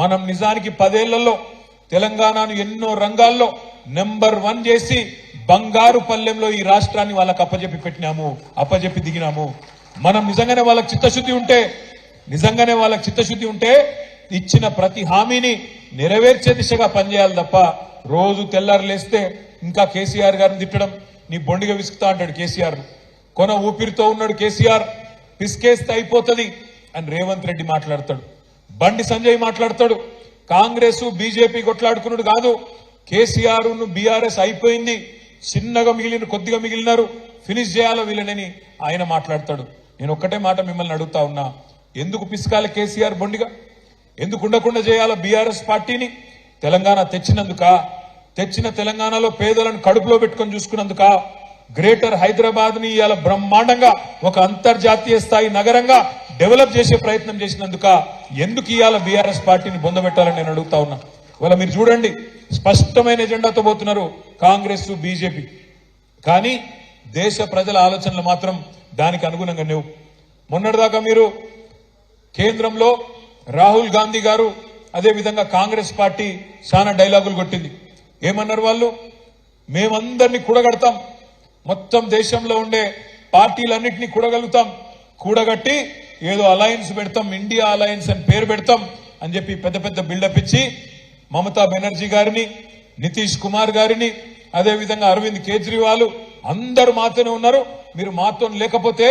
మనం నిజానికి పదేళ్ళలో తెలంగాణను ఎన్నో రంగాల్లో నెంబర్ వన్ చేసి బంగారు పల్లెంలో ఈ రాష్ట్రాన్ని వాళ్ళకి అప్పజెప్పి పెట్టినాము అప్పజెప్పి దిగినాము. మనం నిజంగానే వాళ్ళకి చిత్తశుద్ధి ఉంటే నిజంగానే వాళ్ళకి చిత్తశుద్ధి ఉంటే ఇచ్చిన ప్రతి హామీని నెరవేర్చే దిశగా పనిచేయాలి తప్ప రోజు తెల్లారు లేస్తే ఇంకా కేసీఆర్ గారిని తిట్టడం నీ బొండిగా విసుకుతా అంటాడు కేసీఆర్. కొన ఊపిరితో ఉన్నాడు కేసీఆర్. పిసికేస్తే అయిపోతుంది అని రేవంత్ రెడ్డి మాట్లాడతాడు. బండి సంజయ్ మాట్లాడతాడు. కాంగ్రెస్ బీజేపీ కొట్లాడుకున్నాడు కాదు. కేసీఆర్ బీఆర్ఎస్ అయిపోయింది. చిన్నగా మిగిలిన కొద్దిగా మిగిలినారు. ఫినిష్ చేయాలో వీళ్ళనని ఆయన మాట్లాడతాడు. నేను ఒక్కటే మాట మిమ్మల్ని అడుగుతా ఉన్నా. ఎందుకు పిసకాలి కేసీఆర్ బొండిగా? ఎందుకు ఉండకుండా చేయాలో బీఆర్ఎస్ పార్టీని? తెలంగాణ తెచ్చినందుక తెచ్చిన తెలంగాణలో పేదలను కడుపులో పెట్టుకొని చూసుకున్నందుక గ్రేటర్ హైదరాబాద్ని ఇవాళ బ్రహ్మాండంగా ఒక అంతర్జాతీయ స్థాయి నగరంగా డెవలప్ చేసే ప్రయత్నం చేసినందుక ఎందుకు ఇవాళ బీఆర్ఎస్ పార్టీని బొందబెట్టాలని నేను అడుగుతా ఉన్నా. ఇవాళ మీరు చూడండి స్పష్టమైన ఎజెండాతో పోతున్నారు కాంగ్రెస్ బీజేపీ. కానీ దేశ ప్రజల ఆలోచనలు మాత్రం దానికి అనుగుణంగా లేవు. మొన్నటిదాకా మీరు కేంద్రంలో రాహుల్ గాంధీ గారు అదేవిధంగా కాంగ్రెస్ పార్టీ చాలా డైలాగులు కొట్టింది. ఏమన్నారు వాళ్ళు? మేమందరినీ కూడగడతాం. మొత్తం దేశంలో ఉండే పార్టీలన్నింటినీ కూడగలుగుతాం. కూడగట్టి ఏదో అలయన్స్ పెడతాం ఇండియా అలయన్స్ అని పేరు పెడతాం అని చెప్పి పెద్ద పెద్ద బిల్డప్ ఇచ్చి మమతా బెనర్జీ గారిని నితీష్ కుమార్ గారిని అదే విధంగా అరవింద్ కేజ్రీవాల్ అందరూ మాతోనే ఉన్నారు. మీరు మాతో లేకపోతే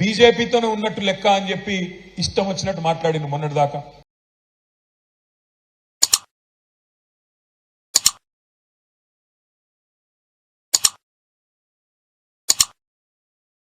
బీజేపీతోనే ఉన్నట్టు లెక్క అని చెప్పి ఇష్టం వచ్చినట్టు మాట్లాడింది మొన్నటిదాకా.